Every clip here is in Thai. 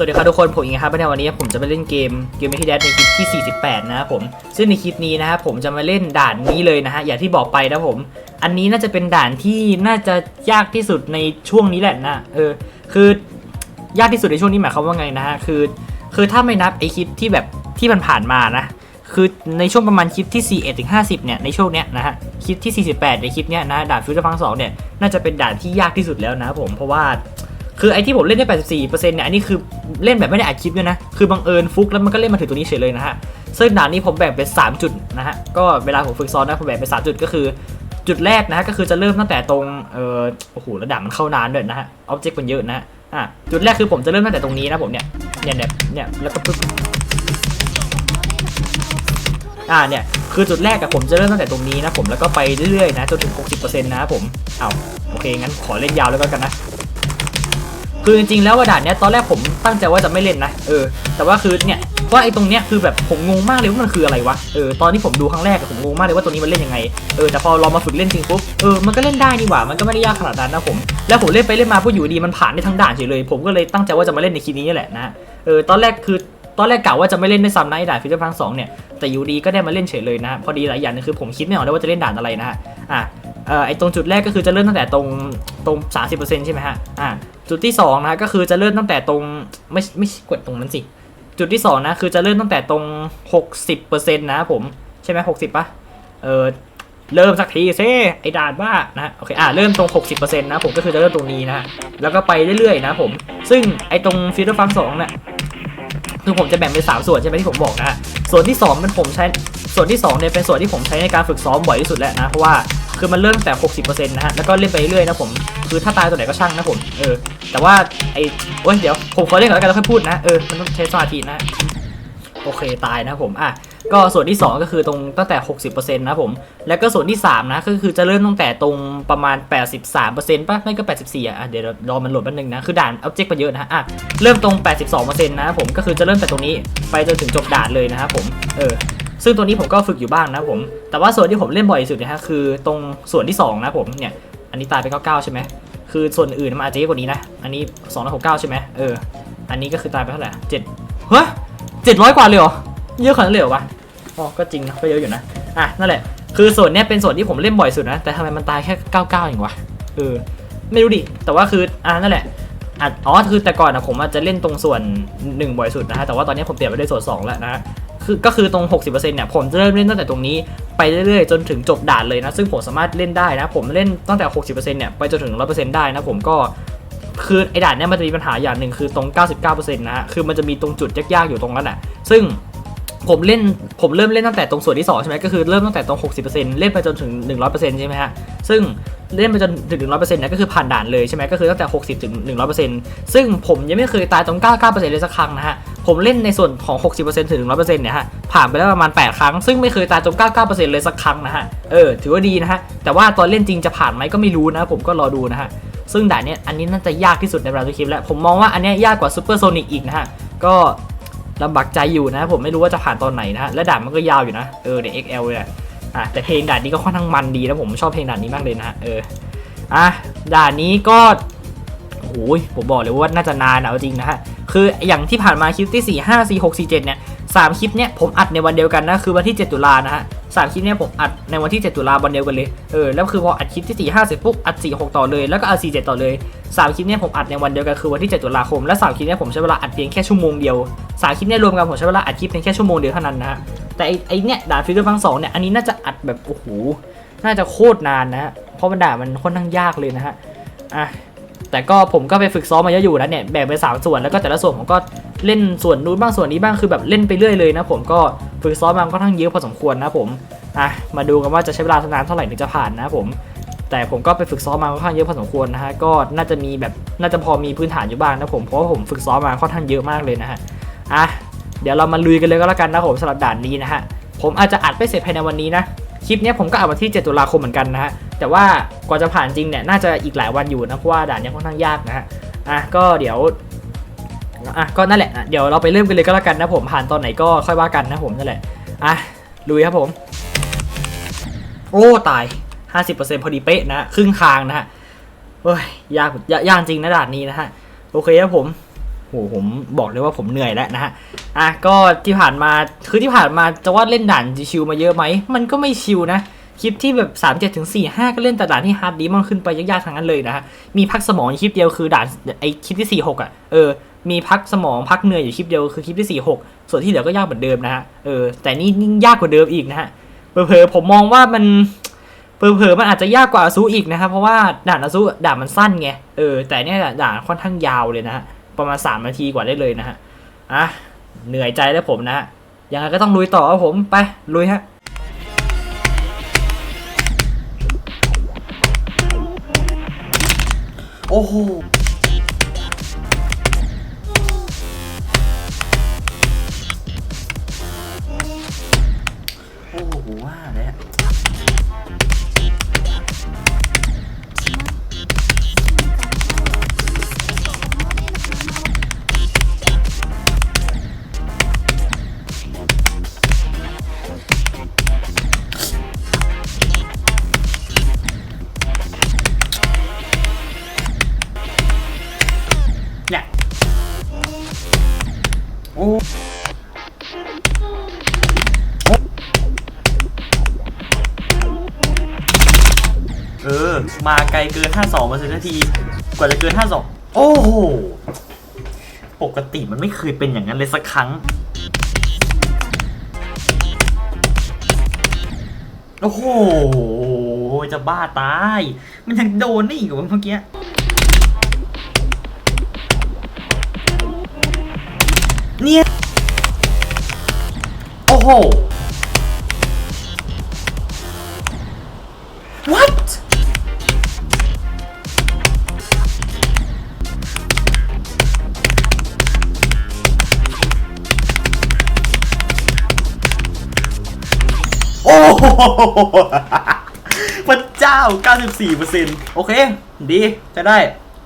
สวัสดีครับทุกคนผมอิงครับในวันนี้ผมจะมาเล่นเกมเกมไม่ที่แดดในคลิปที่ 48 นะครับผมซึ่งในคลิปนี้นะครับผมจะมาเล่นด่านนี้เลยนะฮะอย่างที่บอกไปนะผม อันนี้น่าจะเป็นด่านที่น่าจะยากที่สุดในช่วงนี้แหละนะเออคือยากที่สุดในช่วงนี้หมายความว่าไงนะฮะคือ คือถ้าไม่นับไอคลิปที่แบบที่มันผ่านมานะคือในช่วงประมาณคลิปที่ 41ถึง50 เนี่ย ในช่วงเนี้ยนะฮะ คลิปที่ 48 ในคลิปเนี้ยนะด่านฟิวเจอร์ฟังสองเนี่ย น่าจะเป็นด่านที่ยากที่สุดแล้วนะครับผม เพราะว่า คือไอที่ผมเล่นได้ 84%เนี่ย อันนี้คือเล่นแบบไม่ได้อัดคลิปด้วยนะ คือบังเอิญฟุกแล้วมันก็เล่นมาถึงตัวนี้เฉยเลยนะฮะ ซึ่งด่านนี้ผมแบ่งเป็น 3 จุดนะฮะ ก็เวลาผมฝึกซ้อมนะผมแบ่งเป็น 3 จุดก็คือ จุดแรกนะฮะก็คือจะเริ่มตั้งแต่ตรง เออโอ้โหระดับมันเข้านานด้วยนะฮะ ออบเจกต์มันเยอะนะฮะ อะ จุดแรกคือผมจะเริ่มตั้งแต่ตรงนี้นะผมเนี่ย เนี่ยเนี่ยเนี่ยแล้วก็ปึ๊บอ่าเนี่ยคือจุดแรกกับผมจะเริ่มตั้งแต่ตรงนี้นะผมแล้วก็ไปเรื่อยๆนะจนถึง 60%นะครับผมเอาโอเคงั้นขอเล่นยาวแล้วกันนะ คือจริงๆแล้วว่าด่านเนี้ยตอนแรกผมตั้งใจว่าจะไม่เล่นนะเออ แต่ว่าคือเนี่ยว่าไอ้ตรงเนี้ยคือแบบผมงงมากเลยว่ามันคืออะไรวะเออตอนที่ผมดูครั้งแรกผมงงมากเลยว่าตัวนี้มันเล่นยังไงเออแต่พอเรามาฝึกเล่นจริงปุ๊บเออมันก็เล่นได้นี่หว่ามันก็ไม่ได้ยากขนาดนั้นนะผมแล้วผมเล่นไปเล่นมาปุ๊บอยู่ดีมันผ่านได้ทั้งด่านเฉยเลย ผมก็เลยตั้งใจว่าจะมาเล่นในคลิปนี้นี่แหละนะเออตอนแรกคือตอนแรกกะว่าจะไม่เล่นในซัมไนท์ด่านฟิวเจอร์พังสองเนี่ยแต่อยู่ดีก็ได้มาเล่นเฉยเลยนะพอดีหลายอย่างนึงคือผมคิดไม่ออกเลยว่าจะเล่นด่านอะไรนะอะ เอ่อไอตรงจุดแรกก็คือจะเริ่มตั้งแต่ตรงตรง 30%ใช่ไหมฮะอะจุดที่2นะก็คือจะเริ่มตั้งแต่ตรงไม่ไม่กดตรงนั้นสิจุดที่2นะคือจะเริ่มตั้งแต่ตรง 60%นะผมใช่ไหมหกสิบปะเออเริ่มสักทีเซ่ไอ้ด่านบ้านะโอเคอะเริ่มตรง 60%นะผมก็คือจะเริ่มตรงนี้นะแล้วก็ไปเรื่อยๆนะผม ซึ่งไอ้ตรงฟิลเตอร์ฟังสองเนี่ย คือผมจะแบ่งเป็นสามส่วนใช่ไหมที่ผมบอกนะส่วนที่สองเป็นผมใช้ส่วนที่สองเนี่ยเป็นส่วนที่ผมใช้ในการฝึกซ้อมบ่อยที่สุดแล้วนะเพราะว่าคือมันเริ่มแต่ 60%นะฮะแล้วก็เล่นไปเรื่อยๆนะผมคือถ้าตายตัวไหนก็ช่างนะผมเออแต่ว่าไอ้โอ้ยเดี๋ยวผมขอเล่นก่อนแล้วกันแล้วค่อยพูดนะเออมันต้องใช้สมาธินะโอเคตายนะผมอะ ก็ส่วนที่ 2 ก็คือตรงตั้งแต่ 60%นะผม แล้วก็ส่วนที่ 3 นะก็คือจะเริ่มตั้งแต่ตรงประมาณ 83%ป่ะไม่ก็ 84อะอะเดี๋ยวรอมันโหลดแป๊บนึงนะคือด่าน object มันเยอะนะฮะอะเริ่มตรง 82%นะผมก็คือจะเริ่มแต่ตรงนี้ไปจนถึงจบด่านเลยนะครับผมเออซึ่งตัวนี้ผมก็ฝึกอยู่บ้างนะผม แต่ว่าส่วนที่ผมเล่นบ่อยที่สุดนะฮะคือตรงส่วนที่ 2 นะผมเนี่ย อันนี้ตายไป 99 ใช่ไหม คือส่วนอื่นมันอาจจะเยอะกว่านี้นะ อันนี้269 ใช่ไหมเออ อันนี้ก็คือตายไปเท่าไหร่เจ็ดเฮ้ยเจ็ดร้อยกว่าเลยเหรอ เยอะขนาดเลยเหรอวะ ก็จริงนะก็เยอะอยู่นะ อะ นั่นแหละ คือส่วนเนี้ยเป็นส่วนที่ผมเล่นบ่อยสุดนะ แต่ทำไมมันตายแค่ 99เองวะ เออ ไม่รู้ดิ แต่ว่าคือ อ่านั่นแหละอ๋อ คือแต่ก่อนนะผมอาจจะเล่นตรงส่วน 1 บ่อยสุดนะฮะ แต่ว่าตอนนี้ผมเปลี่ยนไปได้ส่วน 2 แล้วนะคือก็คือตรง 60%เนี่ยผมจะเริ่มเล่นตั้งแต่ตรงนี้ไปเรื่อยๆ จนถึงจบด่านเลยนะ ซึ่งผมสามารถเล่นได้นะ ผมเล่นตั้งแต่ 60%เนี่ยไปจนถึง 100%ได้นะ ผมก็คือไอ้ด่านเนี้ยมันจะมีปัญหาอย่างหนึ่งคือตรง 99%นะฮะ คือมันจะมีตรงจุดยากๆอยู่ตรงนั้นแหละซึ่ง ผมเล่นผมเริ่มเล่นตั้งแต่ตรงส่วนที่2ใช่ไหมก็คือเริ่มตั้งแต่ตรง 60%เล่นไปจนถึง 100%ใช่ไหมฮะซึ่งเล่นไปจนถึง 100%เนี่ยก็คือผ่านด่านเลยใช่ไหมก็คือตั้งแต่ 60 ถึง 100%ซึ่งผมยังไม่เคยตายตรง 99%เลยสักครั้งนะฮะผมเล่นในส่วนของ 60%ถึง 100%เนี่ยฮะผ่านไปแล้วประมาณ 8 ครั้ง ซึ่งไม่เคยตายตรง 99%เลยสักครั้งนะฮะเออถือว่าดีนะฮะแต่ว่าตอนเล่นจริงจะผ่านไหมก็ไม่รู้นะผมก็รอดูนะฮะซึ่งด่านเนี้ยอันนี้น่าจะยากที่สุดในบราซิลคลิปแล้วผมมองว่าอันเนี้ยยากกว่าซูเปอร์โซนิกอีกนะฮะก็ ลำบากใจอยู่นะ ผมไม่รู้ว่าจะผ่านตอนไหนนะฮะและด่านมันก็ยาวอยู่นะ เออเดี๋ยว XL เลยอะอะแต่เพลงด่านนี้ก็ค่อนข้างมันดีนะผมชอบเพลงด่านนี้มากเลยนะฮะเอออะด่านนี้ก็โอ้โหผมบอกเลยว่าน่าจะนานเอาจริงนะฮะคืออย่างที่ผ่านมาคลิปที่4 5 4 6 4 7เนี่ยสามคลิปเนี่ยผมอัดในวันเดียวกันนะคือวันที่ 7 ตุลานะฮะ สามคลิปเนี่ยผมอัดในวันที่ 7 ตุลาวันเดียวกันเลยเออแล้วคือพออัดคลิปที่ 4 5เสร็จปุ๊บอัด 4 6 ต่อเลยแล้วก็อัด4 7 ต่อเลยสามคลิปเนี่ยผมอัดในวันเดียวกันคือวันที่ 7 ตุลาคมและสามคลิปเนี่ยผมใช้เวลาอัดเพียงแค่ชั่วโมงเดียวสามคลิปเนี่ยรวมกันผมใช้เวลาอัดคลิปเพียงแค่ชั่วโมงเดียวเท่านั้นนะฮะแต่ไอ้ไอ้เนี่ยด่านฟิลเตอร์ฟังสองเนี่ยอันนี้น่าจะอัดแบบโอ้โหน่าจะโคตรนานนะฮะเพราะมันด่ามันค่อนข้างยากเลยนะฮะอะ แต่ก็ผมก็ไปฝึกซ้อมมาเยอะอยู่นะเนี่ยแบ่งเป็นสามส่วนแล้วก็แต่ละส่วนผมก็เล่นส่วนนู้นบ้างส่วนนี้บ้างคือแบบเล่นไปเรื่อยเลยนะผมก็ฝึกซ้อมมาก็ทั้งเยอะพอสมควรนะผมอะมาดูกันว่าจะใช้เวลานานเท่าไหร่ถึงจะผ่านนะผม แต่ผมก็ไปฝึกซ้อมมาค่อนข้างเยอะพอสมควรนะฮะก็น่าจะมีแบบน่าจะพอมีพื้นฐานอยู่บ้างนะผมเพราะว่าผมฝึกซ้อมมาค่อนข้างเยอะมากเลยนะฮะอะเดี๋ยวเรามาลุยกันเลยก็แล้วกันนะผมสำหรับด่านนี้นะฮะผมอาจจะอัดไปเสร็จภายในวันนี้นะ คลิปนี้ผมก็อัดวันที่ 7 ตุลาคมเหมือนกันนะฮะ แต่ว่ากว่าจะผ่านจริงเนี่ยน่าจะอีกหลายวันอยู่นะ เพราะว่าด่านนี้ค่อนข้างยากนะฮะ อะก็เดี๋ยวอะก็นั่นแหละเดี๋ยวเราไปเริ่มกันเลยก็แล้วกันนะผมผ่านตอนไหนก็ค่อยว่ากันนะผมนั่นแหละอะลุยครับผม โอ้ตาย 50%พอดีเป๊ะนะครึ่งทางนะฮะเฮ้ยยากยากจริงนะด่านนี้นะฮะโอเคครับผม โหผมบอกเลยว่าผมเหนื่อยแล้วนะฮะ อะก็ที่ผ่านมาคือที่ผ่านมาจะว่าเล่นด่านชิวมาเยอะไหม มันก็ไม่ชิวนะ คลิปที่แบบ3 7ถึง4 5 ก็เล่นแต่ด่านที่ฮาร์ดดีมันขึ้นไปยากๆทั้งนั้นเลยนะฮะ มีพักสมองคลิปเดียวคือด่านไอคลิปที่ 4 6 อะ เออ มีพักสมองพักเหนื่อยอยู่คลิปเดียวคือคลิปที่ 4 6 ส่วนที่เหลือก็ยากเหมือนเดิมนะฮะ เออ แต่นี่ยิ่งยากกว่าเดิมอีกนะฮะ เผลอๆผมมองว่ามันเผลอๆมันอาจจะยากกว่าอซูอีกนะครับ เพราะว่าด่านอซูด่านมันสั้นไง เออ แต่เนี่ยด่านค่อนข้างยาวเลยนะฮะ ประมาณ 3 นาทีกว่าได้เลยนะฮะอะเหนื่อยใจแล้วผมนะฮะยังไงก็ต้องลุยต่อครับผมไปลุยฮะโอ้โห มาไกลเกิน 52เปอร์เซ็นต์นาที กว่าจะเกิน 52 โอ้โห ปกติมันไม่เคยเป็นอย่างนั้นเลยสักครั้ง โอ้โห จะบ้าตาย มันยังโดนได้อีกเหรอเมื่อกี้เนี่ย โอ้โห what พระเจ้า 94%โอเค ดี จะได้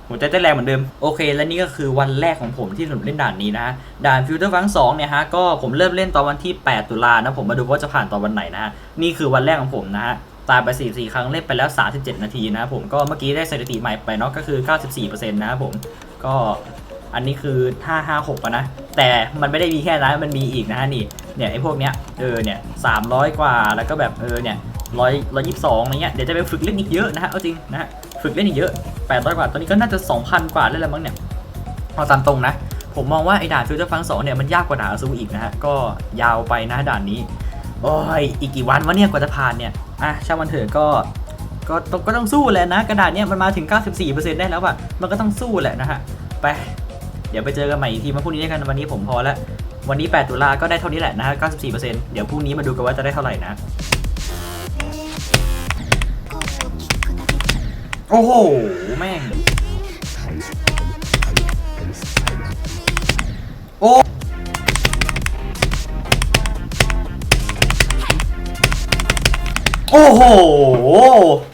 หัวใจเต้นแรงเหมือนเดิม โอเค และนี่ก็คือวันแรกของผมที่ผมเล่นด่านนี้นะ ด่านฟิลเตอร์ฟังสองเนี่ยฮะ ก็ผมเริ่มเล่นตอนวันที่ 8 ตุลานะ ผมมาดูว่าจะผ่านตอนวันไหนนะ นี่คือวันแรกของผมนะฮะ ตายไป 4 4 ครั้ง เล่นไปแล้ว 37 นาทีนะผม ก็เมื่อกี้ได้สถิติใหม่ไปเนาะ ก็คือ 94%นะครับผม ก็อันนี้คือ 556นะ แต่มันไม่ได้มีแค่นั้น มันมีอีกนะฮะนี่ เนี่ยไอ้พวกเนี้ยเออเนี่ย300กว่าแล้วก็แบบเออเนี่ยร้อยร้อยยี่สิบสองอะไรเงี้ยเดี๋ยวจะไปฝึกเล่นอีกเยอะนะฮะเอาจริงนะฮะฝึกเล่นอีกเยอะแปดร้อยกว่าตอนนี้ก็น่าจะสองพันกว่าได้แล้วมั้งเนี่ยเอาตามตรงนะผมมองว่าไอ้ด่านฟิวเจอร์ฟังสองเนี่ยมันยากกว่าด่านอาซูอีกนะฮะก็ยาวไปนะด่านนี้โอ้ยอีกกี่วันวะเนี่ยกว่าจะผ่านเนี่ยอะช่างมันเถอะก็ก็ต้องก็ต้องสู้แหละนะ กระดาษเนี่ยมันมาถึง 94%ได้แล้วอะมันก็ต้องสู้แหละนะฮะไปเดี๋ยวไปเจอกันใหม่อีกทีมาพรุ่งนี้กันวันนี้ผมพอแล้ว วันนี้ 8 ตุลาก็ได้เท่านี้แหละนะฮะ 94%เดี๋ยวพรุ่งนี้มาดูกันว่าจะได้เท่าไหร่นะ โอ้โห แม่ง โอ้โอ้โห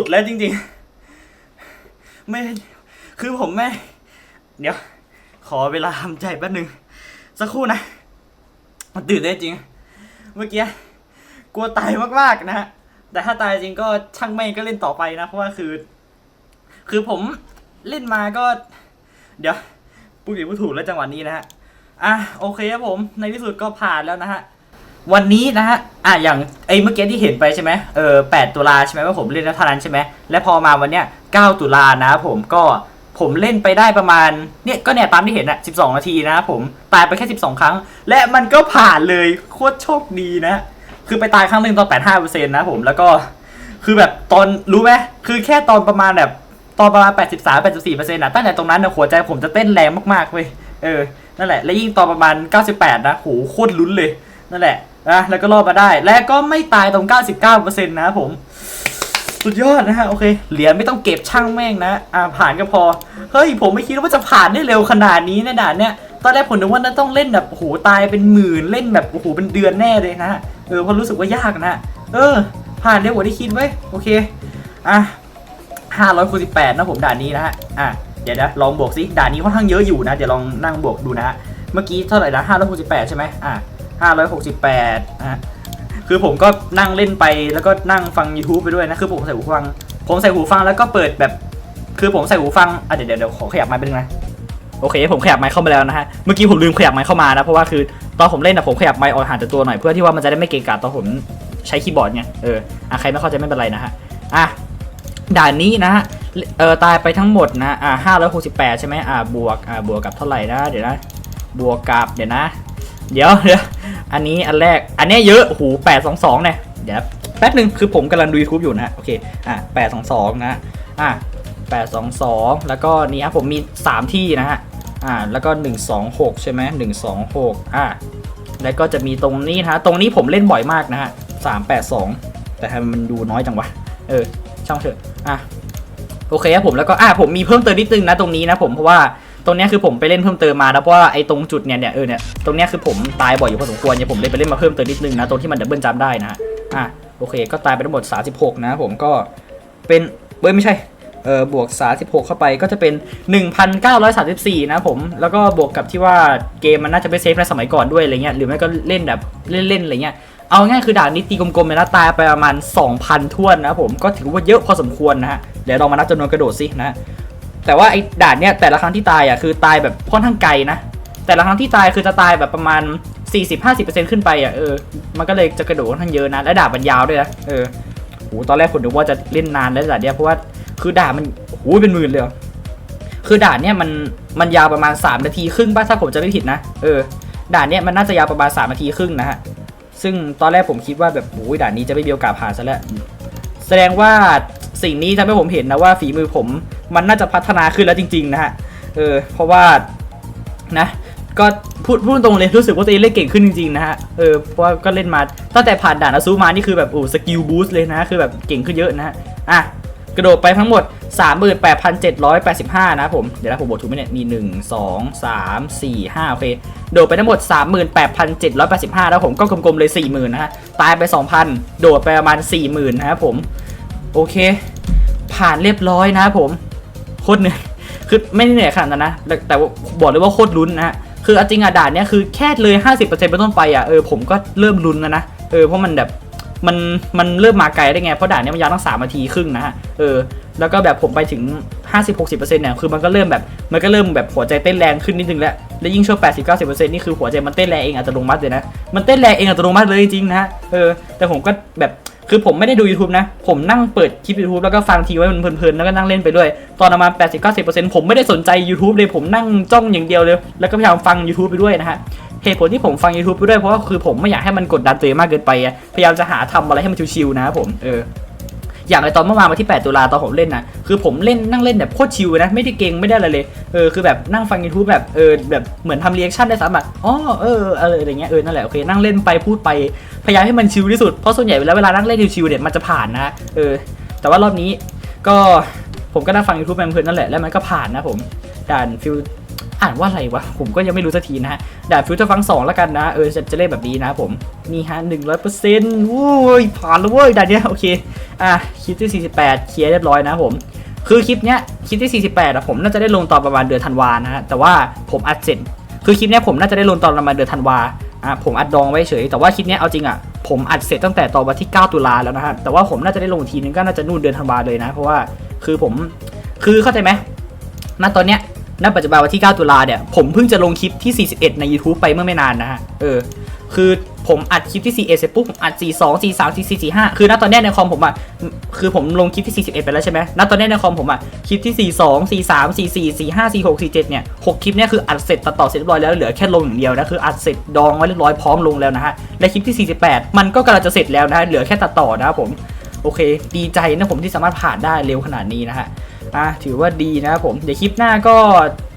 สุดแล้วจริงๆ ไม่คือผมไม่ เดี๋ยว ขอเวลาทำใจแป๊บนึง สักครู่นะ มันตื่นเต้จริง เมื่อกี้กลัวตายมากๆนะฮะแต่ถ้าตายจริงก็ช่างไม่ก็เล่นต่อไปนะ เพราะว่าคือ คือผมเล่นมาก็ เดี๋ยวพูดผิดพูดถูกแล้วจังหวะนี้นะฮะ อะโอเคครับผม ในที่สุดก็ผ่านแล้วนะฮะ วันนี้นะฮะอะอย่างไอ้เมื่อกี้ที่เห็นไปใช่ไหมเออแปดตุลาใช่ไหมว่าผมเล่นแล้วเท่านั้นใช่ไหมและพอมาวันเนี้ยเก้าตุลานะครับผมก็ผมเล่นไปได้ประมาณเนี่ยก็เนี่ยตามที่เห็นอะ12 นาทีนะครับผมตายไปแค่ 12 ครั้ง และมันก็ผ่านเลยโคตรโชคดีนะ คือไปตายครั้งหนึ่งตอน 85%นะผมแล้วก็คือแบบตอนรู้ไหมคือแค่ตอนประมาณแบบตอนประมาณ 83 84เปอร์เซ็นต์นะตั้งแต่ตรงนั้นนะหัวใจผมจะเต้นแรงมากๆเว้ยเออนั่นแหละ และยิ่งตอนประมาณ 98 นะโหโคตรลุ้นเลย นั่นแหละ นะแล้วก็รอดมาได้ และก็ไม่ตายตรง 99เปอร์เซ็นต์นะผม สุดยอดนะฮะ โอเค เหรียญไม่ต้องเก็บช่างแม่งนะ อ่าผ่านก็พอ เฮ้ย ผมไม่คิดว่าจะผ่านได้เร็วขนาดนี้ในะด่านเนี้ยตอนแรกผมนึกว่าน่าต้องเล่นแบบโอ้โหตายเป็นหมื่นเล่นแบบโอ้โหเป็นเดือนแน่เลยนะเออเพราะรู้สึกว่ายากนะ เออ ผ่านเร็วกว่าที่คิดไว้โอเค อะ500คูณ18นะผมด่านนี้นะฮะอะเดี๋ยวนะลองบวกซิด่านนี้ค่อนข้างเยอะอยู่นะ เดี๋ยวลองนั่งบวกดูนะฮะเมื่อกี้เท่าไหร่นะ500คูณ18ใช่ไหมอะ 568นะฮะคือผมก็นั่งเล่นไปแล้วก็นั่งฟัง YouTube ไปด้วยนะ คือผมใส่หูฟัง ผมใส่หูฟังแล้วก็เปิดแบบ คือผมใส่หูฟังอะเดี๋ยวเดี๋ยวเดี๋ยวขอขยับไมค์ไปนึงนะโอเค ผมขยับไมค์เข้ามาแล้วนะฮะ เมื่อกี้ผมลืมขยับไมค์เข้ามานะ เพราะว่าคือตอนผมเล่นนะผมขยับไมค์ออกห่างจากตัวหน่อยเพื่อที่ว่ามันจะได้ไม่เกะกะตอนผมใช้คีย์บอร์ดไง เอออะใครไม่เข้าใจไม่เป็นไรนะฮะ อะ ด่านนี้นะฮะ เออตายไปทั้งหมดนะ อ่าห้าร้อยหกสิบแปดใช่ไหมอ่าบวก อ่าบวกกับเท่าไหร่นะ เดี๋ยวนะ บวกกับ เดี๋ยวนะ เดี๋ยวเดี๋ยวอันนี้อันแรก อันนี้เยอะโอ้โหแปดสองสองเนี่ยเดี๋ยวแป๊บหนึ่งคือผมกำลังดู YouTube อยู่นะ โอเค อะแปดสองสองนะ อะแปดสองสองแล้วก็นี่ครับผมมีสามที่นะฮะ อ่า แล้วก็หนึ่งสองหกใช่ไหมหนึ่งสองหกอ่าแล้วก็จะมีตรงนี้นะฮะตรงนี้ผมเล่นบ่อยมากนะฮะสามแปดสองแต่ทำไมมันดูน้อยจังวะ เออ ช่างเถอะ อะ โอเคครับผม แล้วก็ อะผมมีเพิ่มเติมนิดนึงนะตรงนี้นะผม เพราะว่า ตรงนี้คือผมไปเล่นเพิ่มเติมมานะเพราะว่าไอ้ตรงจุดเนี่ยเนี่ยเออเนี่ยตรงนี้คือผมตายบ่อยอยู่พอสมควรเนี่ยผมเลยไปเล่นมาเพิ่มเติมนิดนึงนะตรงที่มันดับเบิลจัมได้นะฮะอะโอเค ก็ตายไปทั้งหมด 36 นะผมก็เป็นเบ้ยไม่ใช่เออบวก 36 เข้าไปก็จะเป็น 1,934 นะผม แล้วก็บวกกับที่ว่าเกมมันน่าจะไม่เซฟในสมัยก่อนด้วยอะไรเงี้ยหรือไม่ก็เล่นแบบเล่นๆอะไรเงี้ยเอาง่ายคือด่านนี้ตีกลมๆเลยนะตายไปประมาณ 2,000ทวนนะผมก็ถือว่าเยอะพอสมควรนะฮะเดี๋ยวลองมานับจำนวนกระโดดสินะ แต่ว่าไอ้ด่านเนี้ยแต่ละครั้งที่ตายอะคือตายแบบค่อนข้างไกลนะ แต่ละครั้งที่ตายคือจะตายแบบประมาณ 40-50%ขึ้นไปอะเออ มันก็เลยจะกระโดดค่อนข้างเยอะนะ และด่านมันยาวด้วยนะเออโหตอนแรกผมนึกว่าจะเล่นนานแล้วด่านเนี้ยเพราะว่าคือด่านมันโหเป็นหมื่นเลยคือด่านเนี้ยมันมันยาวประมาณ 3 นาทีครึ่งป่ะถ้าผมจะไม่ผิดนะเออด่านเนี้ยมันน่าจะยาวประมาณ 3 นาทีครึ่งนะฮะซึ่งตอนแรกผมคิดว่าแบบโอ้ยด่านนี้จะไม่มีโอกาสผ่านซะแล้วแสดงว่าสิ่งนี้ทำให้ผมเห็นนะว่าฝีมือผม มันน่าจะพัฒนาขึ้นแล้วจริงๆนะฮะเออเพราะว่านะก็พูดพูดตรงเลยรู้สึกว่าตัวเองเล่นเก่งขึ้นจริงๆนะฮะ เออ เพราะว่าก็เล่นมาตั้งแต่ผ่านด่านอาซูมานี่คือแบบโอ้สกิลบูสต์เลยนะ คือแบบเก่งขึ้นเยอะนะฮะ อะ กระโดดไปทั้งหมด 38,785 นะผม เดี๋ยวนะผมบอกถูกไหมเนี่ย มี 1 2 3 4 5 โอเค โดดไปทั้งหมด 38,785 แล้วผมก็กลมๆเลย 40,000 นะฮะ ตายไป 2,000 โดดไปประมาณ 40,000 นะครับผม โอเค ผ่านเรียบร้อยนะครับผม โคตรเหนื่อยคือไม่ได้เหนื่อยขนาดนั้นนะแต่แต่บอกเลยว่าโคตรลุ้นนะฮะคือจริงอะด่านเนี้ยคือแค่เลย 50%เป็นต้นไปอะเออผมก็เริ่มลุ้นแล้วนะเออเพราะมันแบบมันมันเริ่มมาไกลได้ไงเพราะด่านเนี้ยมันยาวตั้ง3นาทีครึ่งนะฮะเออแล้วก็แบบผมไปถึง 50-60%เนี่ยคือมันก็เริ่มแบบมันก็เริ่มแบบหัวใจเต้นแรงขึ้นนิดนึงแล้วแล้วยิ่งช่วง80-90%นี่คือหัวใจมันเต้นแรงเองอัตโนมัติเลยนะมันเต้นแรงเองอัตโนมัติเลยจริงๆนะฮะเออแต่ผมก็แบบ คือผมไม่ได้ดู YouTube นะ ผมนั่งเปิดคลิป YouTube แล้วก็ฟังทีไว้มันเพลินๆ แล้วก็นั่งเล่นไปด้วย ตอนประมาณ 80-90%ผมไม่ได้สนใจ YouTube เลย ผมนั่งจ้องอย่างเดียวเลย แล้วก็พยายามฟัง YouTube ไปด้วยนะฮะเหตุผลที่ผมฟัง YouTube ไปด้วยเพราะว่าคือผมไม่อยากให้มันกดดันตัวเองมากเกินไป พยายามจะหาทำอะไรให้มันชิวๆนะครับผม เออ อย่างในตอนเมื่อวานวันที่ 8 ตุลาตอนผมเล่นนะคือผมเล่นนั่งเล่นแบบโคตรชิลนะ ไม่ได้เก่งไม่ได้อะไรเลย เออคือแบบนั่งฟัง YouTube แบบเออแบบเหมือนทำเรีแอคชั่นได้สามแบบอ๋อเออเอออะไรเงี้ยเออนั่นแหละโอเคนั่งเล่นไปพูดไปพยายามให้มันชิลที่สุดเพราะส่วนใหญ่เวลาเวลานั่งเล่นชิลๆเนี่ยมันจะผ่านนะเออ แต่ว่ารอบนี้ก็ผมก็นั่งฟัง YouTube เพลินนั่นแหละแล้วมันก็ผ่านนะผมด่านฟิล อ่านว่าอะไรวะ ผมก็ยังไม่รู้สักทีนะฮะดานฟิลเตอร์ฟังสองแล้วกันนะ เออจะจะเล่นแบบนี้นะผม นี่ฮะหนึ่งร้อยเปอร์เซ็นต์โอ้ย ผ่านแล้วเว้ยด่านเนี้ยโอเค อะคลิปที่48เคลียร์เรียบร้อยนะผม คือคลิปเนี้ยคลิปที่ 48อะผมน่าจะได้ลงตอนประมาณเดือนธันวานะฮะแต่ว่าผมอัดเสร็จคือคลิปเนี้ยผมน่าจะได้ลงตอนประมาณเดือนธันวาอะผมอัดดองไว้เฉย แต่ว่าคลิปเนี้ยเอาจริงอะผมอัดเสร็จตั้งแต่ตอนวันที่ 9 ตุลาแล้วนะฮะแต่ว่าผมน่าจะได้ลงทีนึงก็น่าจะนู่นเดือนธันวาเลยนะ เพราะว่าคือผมคือเข้าใจไหมณตอนเนี้ย ณปัจจุบันวันที่ 9 ตุลาเนี่ย ผมเพิ่งจะลงคลิปที่ 41 ใน YouTube ไปเมื่อไม่นานนะฮะ เออ คือผมอัดคลิปที่ 41 เสร็จปุ๊บ ผมอัด 42 43 44 45 คือณตอนนี้ในคอมผมอะ คือผมลงคลิปที่ 41 ไปแล้วใช่ไหมณตอนนี้ในคอมผมอะ คลิปที่ 42 43 44 45 46 47 เนี่ย 6 คลิปเนี่ยคืออัดเสร็จตัดต่อเสร็จเรียบร้อยแล้วเหลือแค่ลงอย่างเดียวนะ คืออัดเสร็จดองไว้เรียบร้อยพร้อมลงแล้วนะฮะ และคลิปที่ 48 มันก็กำลังจะเสร็จแล้วนะ เหลือแค่ตัดต่อนะครับผม โอเค ดีใจนะผมที่สามารถผ่านได้เร็วขนาดนี้นะฮะ อะถือว่าดีนะครับผมเดี๋ยวคลิปหน้าก็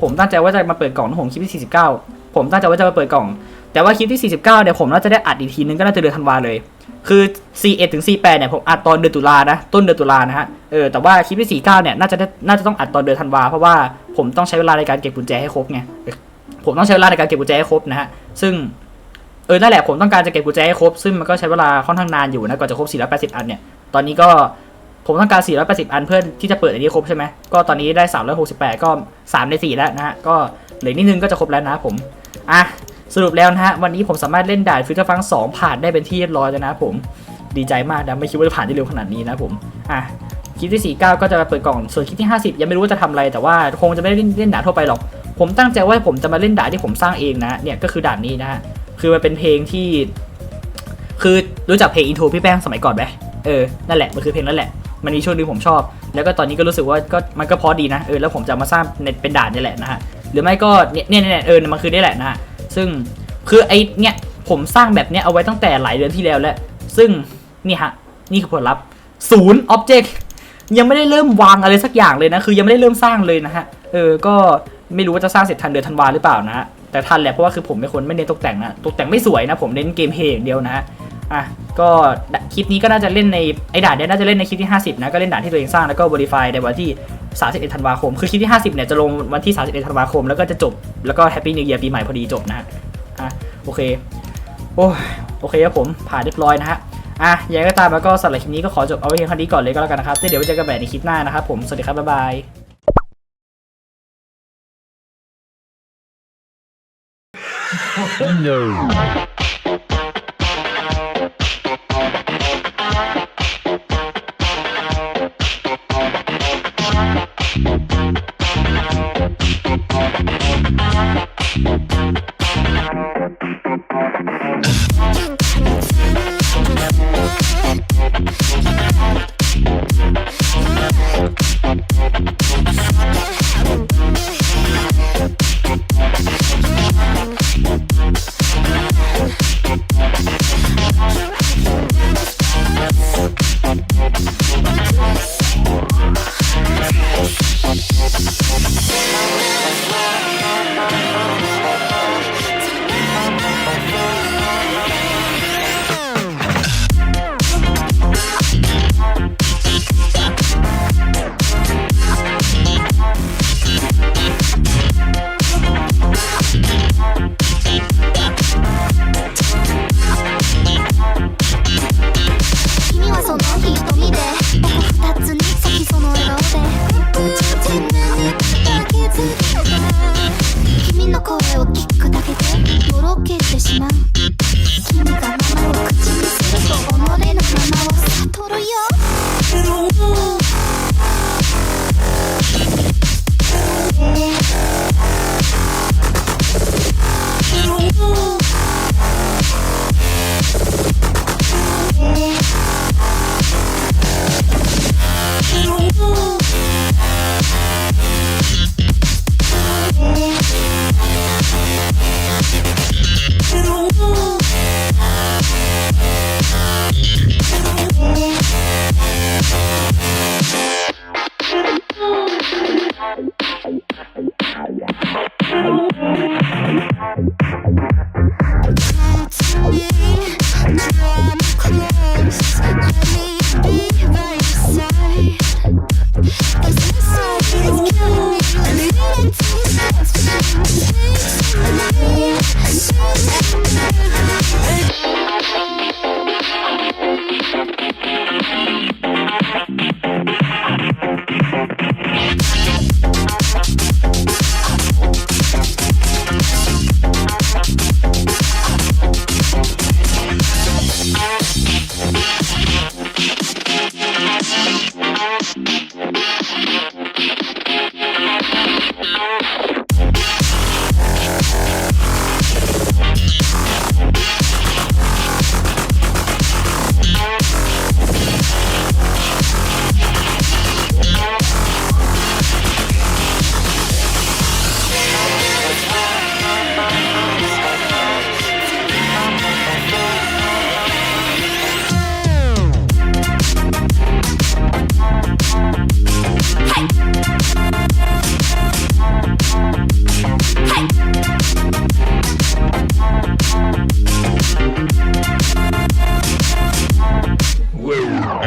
ผมตั้งใจว่าจะมาเปิดกล่องนะผมคลิปที่ 49 ผมตั้งใจว่าจะมาเปิดกล่อง แต่ว่าคลิปที่ 49เนี่ยวผมน่าจะได้อัดอีกทีนึงก็น่าจะเดือนธันวาเลย คือ 41ถึง48เนี่ยผมอัดตอนเดือนตุลานะต้นเดือนตุลานะฮะเออแต่ว่าคลิปที่ 49เนี่ยน่าจะได้น่าจะต้องอัดตอนเดือนธันวาเพราะว่าผมต้องใช้เวลาในการเก็บกุญแจให้ครบไงผมต้องใช้เวลาในการเก็บกุญแจให้ครบนะฮะซึ่งเออนั่นแหละผมต้องการจะเก็บกุญแจให้ครบซึ่งมันก็ใช้เวลาค่อนข้างนานอยู่นะกว่าจะครบ480อันเนี่ยตอนนี้ก็ ผมต้องการ 480 อันเพื่อที่จะเปิดอันนี้ครบใช่ไหมก็ตอนนี้ได้ 368 ก็ 3 ใน 4 แล้วนะฮะ ก็เหลือนิดนึงก็จะครบแล้วนะผม อะ สรุปแล้วนะฮะ วันนี้ผมสามารถเล่นด่านฟิวเจอร์ฟัง2 ผ่านได้เป็นที่เรียบร้อยแล้วนะผม ดีใจมากนะ ไม่คิดว่าจะผ่านได้เร็วขนาดนี้นะผม อะ คลิปที่ 49 ก็จะมาเปิดกล่อง ส่วนคลิปที่ 50 ยังไม่รู้ว่าจะทำอะไร แต่ว่าคงจะไม่ได้เล่นเล่นด่านทั่วไปหรอก ผมตั้งใจว่าผมจะมาเล่นด่านที่ผมสร้างเองนะ เนี่ยก็คือด่านนี้นะฮะ คือมันเป็นเพลงที่ คือรู้จักเพลงอินโทรพี่แป้งสมัยก่อนไหมเออ นั่นแหละ มันคือเพลงนั่นแหละ มันมีช่วงนึงผมชอบ แล้วก็ตอนนี้ก็รู้สึกว่าก็มันก็พอดีนะเออแล้วผมจะมาสร้างในเป็นด่านนี่แหละนะฮะหรือไม่ก็เนี่ยเนี่ยเนี่ยเออมันคือนี่แหละนะฮะซึ่งคือไอเนี่ยผมสร้างแบบเนี้ยเอาไว้ตั้งแต่หลายเดือนที่แล้วแล้ว ซึ่งนี่ฮะนี่คือผลลัพธ์ศูนย์อ็อบเจกต์ยังไม่ได้เริ่มวางอะไรสักอย่างเลยนะ คือยังไม่ได้เริ่มสร้างเลยนะฮะ เออ ก็ไม่รู้ว่าจะสร้างเสร็จทันเดือนธันวาหรือเปล่านะ แต่ทันแหละ เพราะว่าคือผมเป็นคนไม่เน้นตกแต่งนะ ตกแต่งไม่สวยนะ ผมเน้นเกมเพลย์อย่างเดียวนะ อะก็คลิปนี้ก็น่าจะเล่นในไอ้ด่านเนี้ยน่าจะเล่นในคลิปที่ 50นะก็เล่นด่านที่ตัวเองสร้างแล้วก็ verify ในวันที่ 31 ธันวาคม คือคลิปที่ 50เนี่ยจะลงวันที่ 31 ธันวาคม แล้วก็จะจบแล้วก็ Happy New Year ปีใหม่พอดีจบนะฮะอะโอเคโอ้โอเคครับผมผ่านเรียบร้อยนะฮะอะยังไงก็ตามแล้วก็สำหรับคลิปนี้ก็ขอจบเอาไว้เพียงเท่านี้ก่อนเลยก็แล้วกันนะครับเดี๋ยวไว้เจอกันใหม่ในคลิปหน้านะครับผมสวัสดีครับบ๊ายบาย Thank you.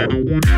I don't want